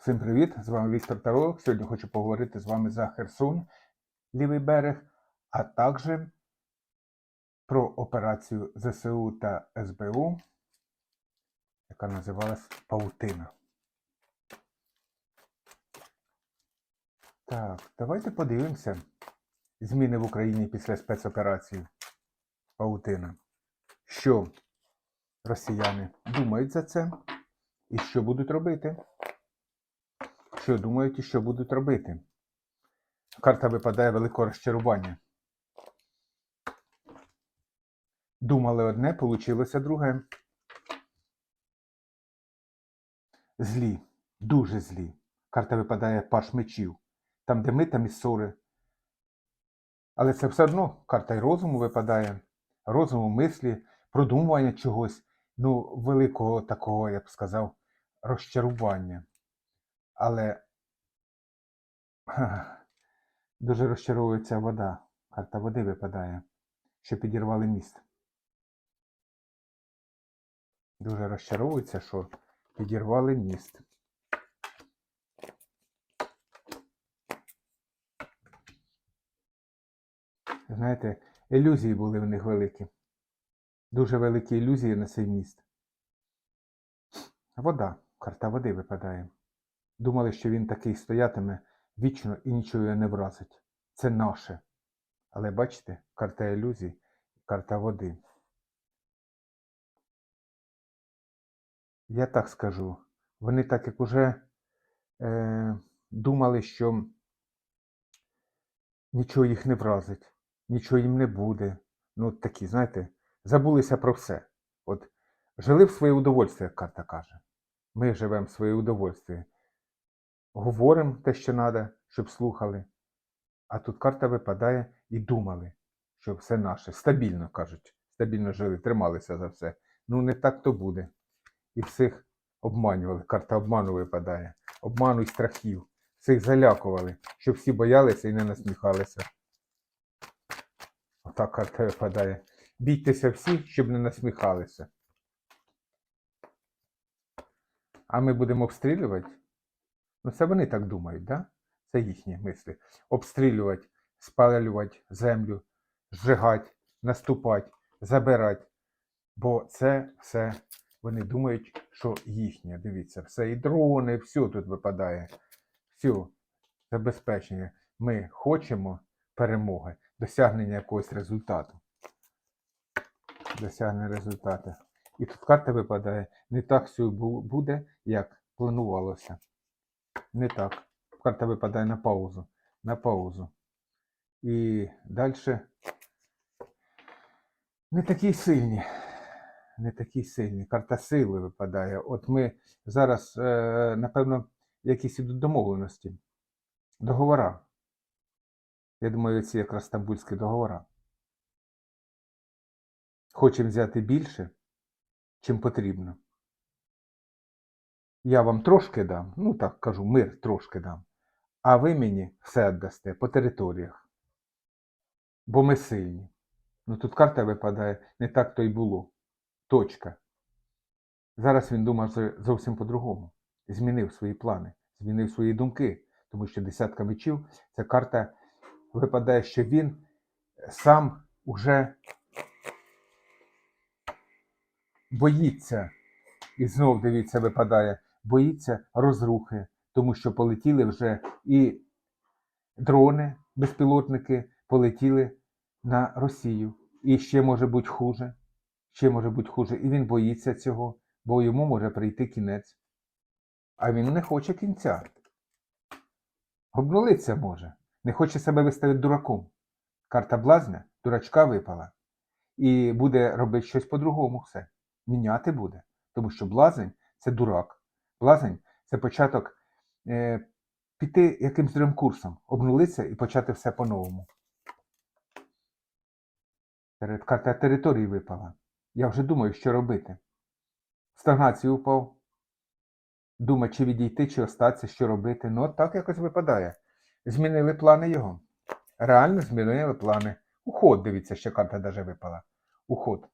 Всім привіт! З вами Віктор Таролог. Сьогодні хочу поговорити з вами за Херсон, лівий берег, а також про операцію ЗСУ та СБУ, яка називалась Паутина. Так, давайте подивимося зміни в Україні після спецоперації Паутина. Що росіяни думають за це і що будуть робити? Що думають і що будуть робити. Карта випадає великого розчарування. Думали одне, получилося друге. Злі, дуже злі. Карта випадає паш мечів. Там, де ми, там і ссори. Але це все одно карта й розуму випадає, розуму, мислі, продумування чогось, ну, великого такого, я б сказав, розчарування. Але дуже розчаровується вода. Карта води випадає, що підірвали міст. Дуже розчаровується, що підірвали міст. Знаєте, ілюзії були в них великі. Дуже великі ілюзії на цей міст. Вода. Карта води випадає. Думали, що він такий стоятиме вічно і нічого не вразить. Це наше. Але бачите, карта ілюзій, карта води. Я так скажу. Вони так як уже е, думали, що нічого їх не вразить, нічого їм не буде. Ну, такі, знаєте, забулися про все. От жили в своє удовольствие, як карта каже. Ми живемо в своє удовольствие говоримо те, що треба, щоб слухали. А тут карта випадає і думали, що все наше. Стабільно кажуть. Стабільно жили, трималися за все. Ну, не так то буде. І всіх обманювали. Карта обману випадає. Обману і страхів. Всіх залякували, щоб всі боялися і не насміхалися. Отак карта випадає. Бійтеся всі, щоб не насміхалися. А ми будемо обстрілювати. Ну, це вони так думають, да? Це їхні мислі. Обстрілювати, спалювати землю, зжигати, наступати, забирати. Бо це все вони думають, що їхнє. Дивіться, все і дрони, все тут випадає. Все, забезпечення. Ми хочемо перемоги, досягнення якогось результату. Досягнення результату. І тут карта випадає не так все буде, як планувалося. Не так. Карта випадає на паузу. На паузу. І далі не такі сильні. Не такі сильні. Карта сили випадає. От ми зараз, е, напевно, якісь ідуть домовленості. Договора. Я думаю, ці якраз стамбульські договора. Хочемо взяти більше, чим потрібно. Я вам трошки дам, ну так кажу, мир трошки дам, а ви мені все віддасте по територіях. Бо ми сильні. Ну тут карта випадає, не так то й було. Точка. Зараз він думав зовсім по-другому. Змінив свої плани, змінив свої думки, тому що десятка мечів ця карта випадає, що він сам уже боїться. І знов, дивіться, випадає, боїться розрухи, тому що полетіли вже і дрони, безпілотники полетіли на Росію. І ще може бути хуже. Ще може бути хуже. І він боїться цього, бо йому може прийти кінець. А він не хоче кінця. Обнулиться може. Не хоче себе виставити дураком. Карта блазня, дурачка випала. І буде робити щось по-другому все. Міняти буде. Тому що блазень це дурак. Блазень це початок е, піти якимсь другим курсом, обнулитися і почати все по-новому. Карта території випала. Я вже думаю, що робити. Стагнацію впав. Думає, чи відійти, чи остатися, що робити. Ну, от так якось випадає. Змінили плани його. Реально змінили плани. Уход, дивіться, ще карта даже випала. Уход.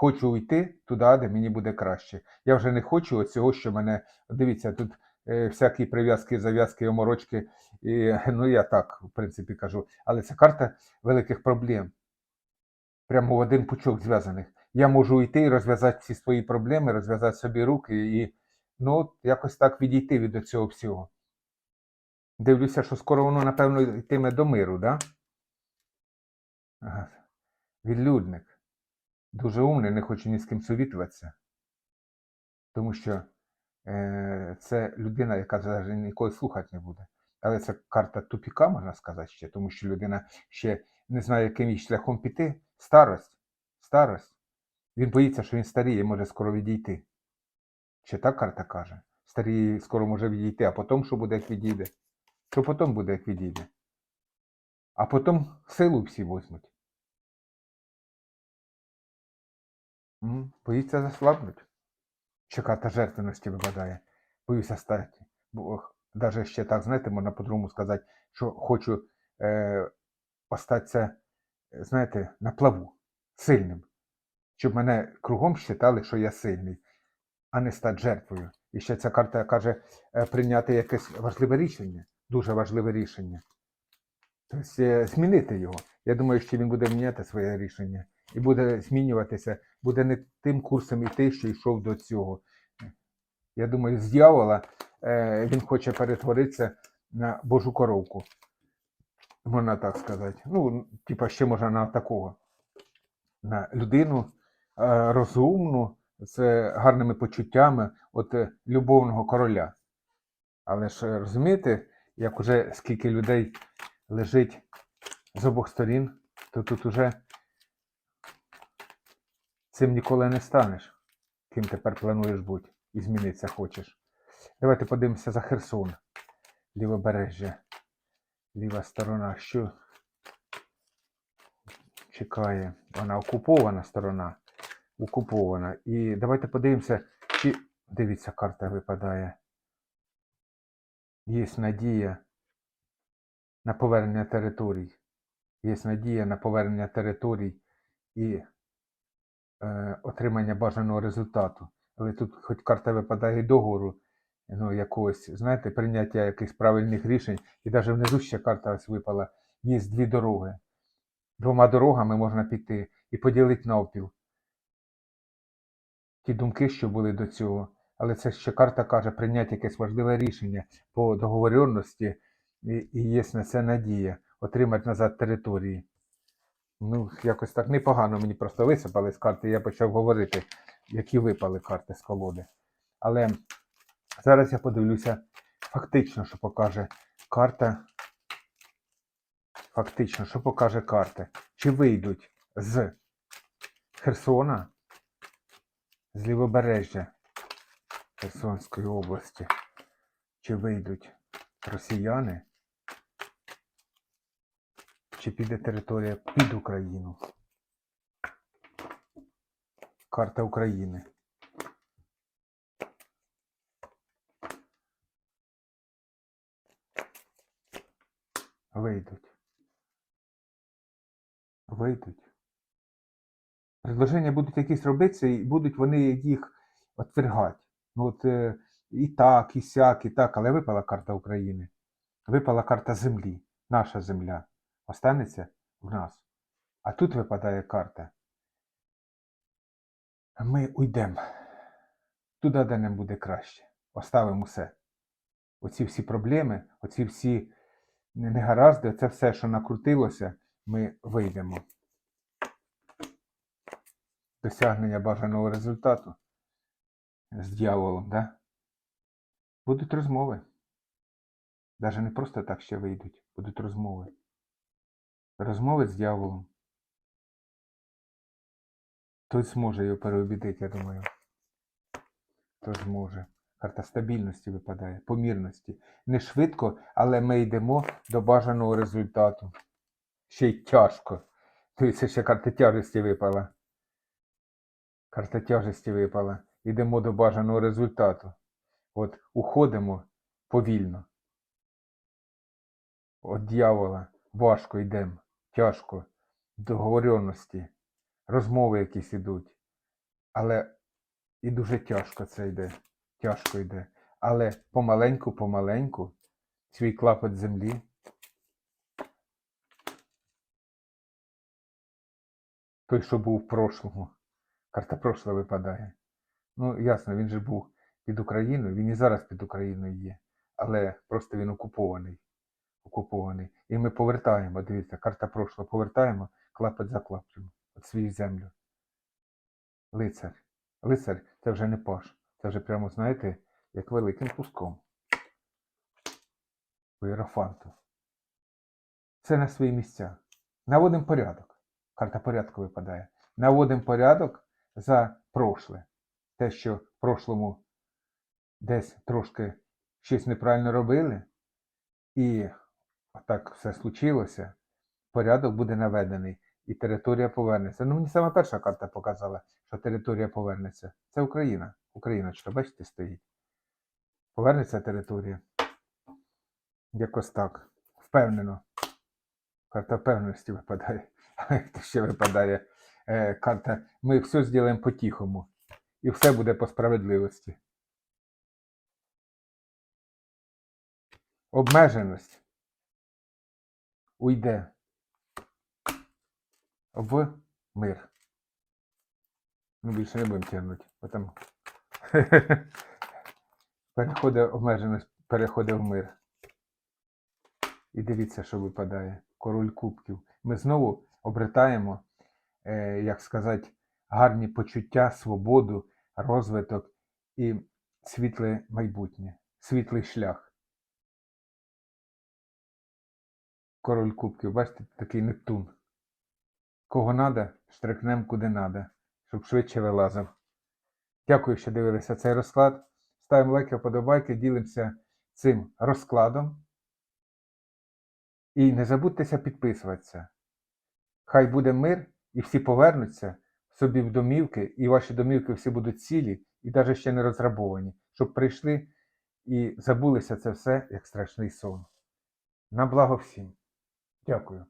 Хочу уйти туди, де мені буде краще. Я вже не хочу цього, що мене. Дивіться, тут е, всякі прив'язки, зав'язки, оморочки. І, ну, я так, в принципі, кажу. Але це карта великих проблем. Прямо в один пучок зв'язаних. Я можу йти і розв'язати всі свої проблеми, розв'язати собі руки і ну, якось так відійти від цього всього. Дивлюся, що скоро воно, напевно, йтиме до миру, да? Ага. Відлюдник. Дуже умний, не хоче ні з ким совітуватися. Тому що е, це людина, яка навіть ніколи слухати не буде. Але це карта тупіка, можна сказати ще, тому що людина ще не знає, яким їй шляхом піти. Старость. Старость. Він боїться, що він старіє, може скоро відійти. Ще так карта каже. Старіє скоро може відійти, а потім що буде, як відійде? Що потім буде, як відійде? А потім силу всі возьмуть. Боїться заслабнуть. Ще карта жертвеності випадає. Боюся стати. Бо навіть ще так, знаєте, можна по-другому сказати, що хочу е, остатися, е, знаєте, на плаву, сильним. Щоб мене кругом вважали, що я сильний, а не стати жертвою. І ще ця карта каже е, прийняти якесь важливе рішення, дуже важливе рішення. Тобто е, змінити його. Я думаю, що він буде міняти своє рішення і буде змінюватися, буде не тим курсом іти, що йшов до цього. Я думаю, з дьявола е, він хоче перетворитися на Божу коровку. Можна так сказати. Ну, типа ще можна на такого. На людину е, розумну, з гарними почуттями, от е, любовного короля. Але ж розумієте, як уже скільки людей лежить з обох сторін, то тут уже цим ніколи не станеш, ким тепер плануєш бути і змінитися хочеш. Давайте подивимося за Херсон, лівобережжя, ліва сторона, що чекає. Вона окупована сторона. Окупована. І давайте подивимося, чи дивіться, карта випадає. Є надія на повернення територій. Є надія на повернення територій і отримання бажаного результату. Але тут хоч карта випадає догору, ну, якогось, знаєте, прийняття якихось правильних рішень. І навіть внизу ще карта ось випала. Є дві дороги. Двома дорогами можна піти і поділити навпіл. Ті думки, що були до цього. Але це ще карта каже прийняти якесь важливе рішення по договоренності, і, і є на це надія отримати назад території. Ну, якось так непогано мені просто висипали з карти, я почав говорити, які випали карти з колоди. Але зараз я подивлюся фактично, що покаже карта. Фактично, що покаже карта. Чи вийдуть з Херсона, з лівобережжя Херсонської області, чи вийдуть росіяни, чи піде територія під Україну? Карта України. Вийдуть. Вийдуть. Предложення будуть якісь робитися, і будуть вони їх отвергати. Ну от е, і так, і сяк, і так, але випала карта України. Випала карта землі, наша земля. Останеться в нас. А тут випадає карта. Ми уйдемо туди, де нам буде краще. Оставимо все. Оці всі проблеми, оці всі негаразди, це все, що накрутилося, ми вийдемо. Досягнення бажаного результату з дьяволом, да? Будуть розмови. Навіть не просто так ще вийдуть, будуть розмови. Розмови з дьяволом. Хтось зможе його переобідити, я думаю. Хто зможе. Карта стабільності випадає, помірності. Не швидко, але ми йдемо до бажаного результату. Ще й тяжко. Тобто ще карта тяжесті випала. Карта тяжесті випала. Йдемо до бажаного результату. От уходимо повільно. От дьявола важко йдемо, тяжко, договоренності, розмови якісь ідуть. Але і дуже тяжко це йде. Тяжко йде. Але помаленьку, помаленьку свій клапоть землі. Той, що був в прошлому. Карта прошла випадає. Ну, ясно, він же був під Україною, він і зараз під Україною є. Але просто він окупований. Окупований. І ми повертаємо, дивіться, карта прошла, повертаємо, клапоть за клапотем. От свою землю. Лицар. Лицар це вже не паш. Це вже прямо, знаєте, як великим куском. По Єрофанту. Все на свої місця. Наводимо порядок. Карта порядку випадає. Наводимо порядок за прошле. Те, що в прошлому десь трошки щось неправильно робили, і так все случилося, порядок буде наведений і територія повернеться. Ну, мені саме перша карта показала, що територія повернеться. Це Україна. Україночка, бачите, стоїть. Повернеться територія. Якось так. Впевнено. Карта впевненості випадає. Хто ще випадає? Е, карта. Ми все зробимо по-тихому. І все буде по справедливості. Обмеженість уйде в мир. Ну, більше не будемо тягнути. бо там переходить обмеженість, переходить в мир. І дивіться, що випадає. Король кубків. Ми знову обретаємо, е, як сказати, гарні почуття, свободу, розвиток і світле майбутнє, світлий шлях. Король кубків, бачите, такий Нептун. Кого надо, штрикнем куди надо, щоб швидше вилазив. Дякую, що дивилися цей розклад. Ставимо лайки, вподобайки, ділимося цим розкладом. І не забудьтеся підписуватися. Хай буде мир і всі повернуться собі в домівки, і ваші домівки всі будуть цілі і навіть ще не розрабовані, щоб прийшли і забулися це все як страшний сон. На благо всім. Дякую.